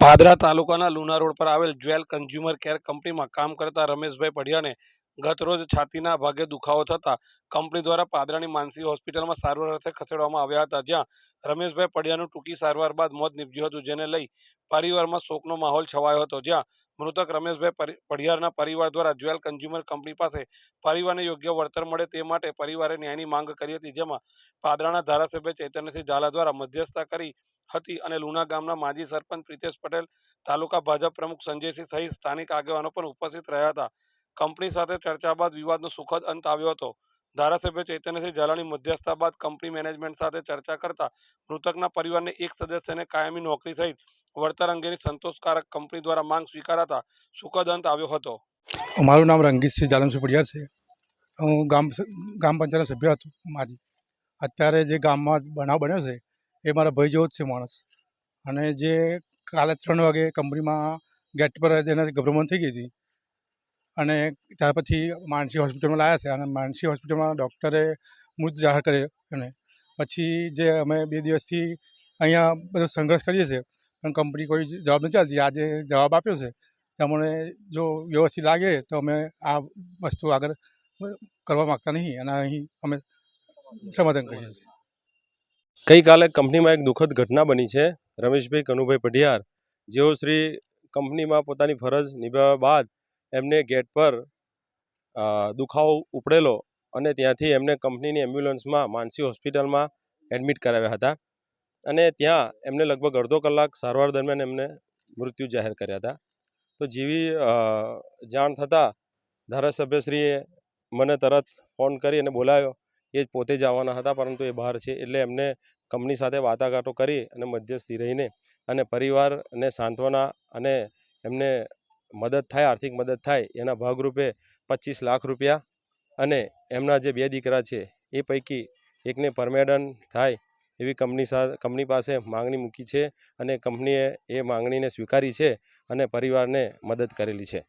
પાદરા તાલુકાના લુના રોડ પર આવેલ જ્વેલ કન્ઝ્યુમર કેર કંપનીમાં કામ કરતા રમેશભાઈ પઢિયાને ગત રોજ છાતીના ભાગે દુખાવો થતા કંપની દ્વારા પાદરાની માનસી હોસ્પિટલમાં સારવાર અર્થે ખસેડવામાં આવ્યા હતા, જ્યાં રમેશભાઈ પઢિયાનું ટૂંકી સારવાર બાદ મોત નીપજ્યું હતું, જેને લઈ પરિવારમાં શોકનો માહોલ છવાયો હતો, જ્યાં મૃતક રમેશભાઈ પઢિયારના પરિવાર દ્વારા જ્વેલ કન્ઝ્યુમર કંપની પાસે પરિવારને યોગ્ય વળતર મળે તે માટે પરિવારે ન્યાયની માંગ કરી હતી, જેમાં પાદરાના ધારાસભ્ય ચૈતન્યસિંહ ઝાલા દ્વારા મધ્યસ્થતા કરી હતી અને લુણા ગામના માજી સરપંચ પ્રિતેશ પટેલ, તાલુકા ભાજપ પ્રમુખ સંજયસિંહ સહિત સ્થાનિક આગેવાનો પણ ઉપસ્થિત રહ્યા હતા. કંપની સાથે ચર્ચા બાદ વિવાદનો સુખદ અંત આવ્યો હતો. ધારાસભ્ય ચૈતન્યસિંહ ઝાલાની મધ્યસ્થતા બાદ કંપની મેનેજમેન્ટ સાથે ચર્ચા કરતા મૃતકના પરિવારને એક સદસ્યને કાયમી નોકરી સહિત વળતર અંગેની સંતોષકારક કંપની દ્વારા માંગ સ્વીકારાતા સુખદ અંત આવ્યો હતો. મારું નામ રંગીતસિંહ જાલમસિંહ પડિયા છે. હું ગામ ગામ પંચાયતનો સભ્ય હતો માજી. અત્યારે જે ગામમાં બનાવ બન્યો છે, એ મારા ભાઈ જેવો જ છે માણસ. અને જે કાલે ત્રણ વાગે કંપનીમાં ગેટ પર એને ગભરમણ થઈ ગઈ હતી. અને ત્યાર પછી માનસી હોસ્પિટલમાં લાવ્યા છે અને માનસી હોસ્પિટલમાં ડૉક્ટરે મૃત જાહેર કર્યો અને પછી જે અમે બે દિવસથી અહીંયા બધો સંઘર્ષ કરીએ છીએ પણ કંપની કોઈ જવાબ નથી આપતી. આજે જવાબ આપ્યો છે. તમને જો વ્યવસ્થિત લાગે તો અમે આ વસ્તુ આગળ કરવા માગતા નહીં અને અહીં અમે સમાધાન કરીએ છીએ. ગઈકાલે કંપનીમાં એક દુઃખદ ઘટના બની છે. રમેશભાઈ કનુભાઈ પઢિયાર, જેઓ શ્રી કંપનીમાં પોતાની ફરજ નિભાવ્યા બાદ એમને ગેટ પર દુખાવો ઉપડેલો અને ત્યાંથી એમને કંપનીની એમ્બ્યુલન્સમાં માનસી હોસ્પિટલમાં એડમિટ કરાવ્યા હતા. અને ત્યાં એમને લગભગ અડધો કલાક સારવાર દરમિયાન એમને મૃત્યુ જાહેર કર્યા હતા. તો જેવી જાણ થતાં ધારાસભ્યશ્રીએ મને તરત ફોન કરી અને બોલાવ્યો એ જ પોતે જ આવવાના હતા, પરંતુ એ બહાર છે એટલે એમને કંપની સાથે વાટાઘાટો કરી અને મધ્યસ્થી રહીને અને પરિવારને સાંત્વના અને એમને મદદ થાય, આર્થિક મદદ થાય, એના ભાગરૂપે પચીસ લાખ રૂપિયા અને એમના જે બે દીકરા છે એ પૈકી એકને પરમેડન થાય એવી કંપની કંપની પાસે માંગણી મૂકી છે અને કંપનીએ એ માંગણીને સ્વીકારી છે અને પરિવારને મદદ કરેલી છે.